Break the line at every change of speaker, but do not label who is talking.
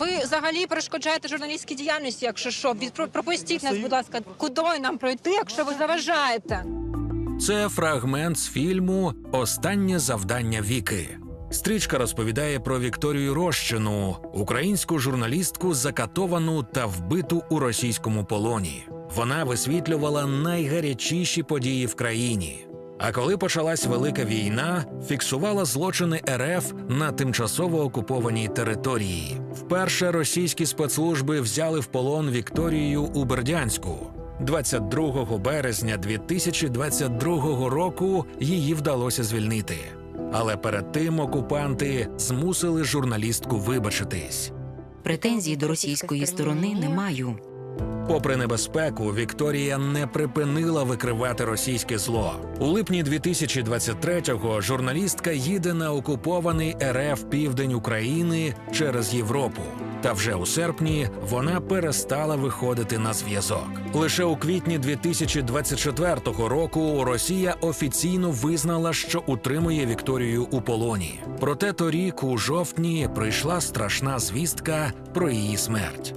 Ви взагалі перешкоджаєте журналістській діяльності, якщо що. Від- про- Пропустіть нас, будь ласка, куди нам пройти, якщо ви заважаєте?
Це фрагмент з фільму Останнє завдання Віки. Стрічка розповідає про Вікторію Рощину, українську журналістку, закатовану та вбиту у російському полоні. Вона висвітлювала найгарячіші події в країні. А коли почалась велика війна, фіксувала злочини РФ на тимчасово окупованій території. Вперше російські спецслужби взяли в полон Вікторію у Бердянську. 22 березня 2022 року її вдалося звільнити. Але перед тим окупанти змусили журналістку вибачитись.
Претензій до російської сторони не маю.
Попри небезпеку, Вікторія не припинила викривати російське зло. У липні 2023-го журналістка їде на окупований РФ південь України через Європу. Та вже у серпні вона перестала виходити на зв'язок. Лише у квітні 2024 року Росія офіційно визнала, що утримує Вікторію у полоні. Проте торік, у жовтні, прийшла страшна звістка про її смерть.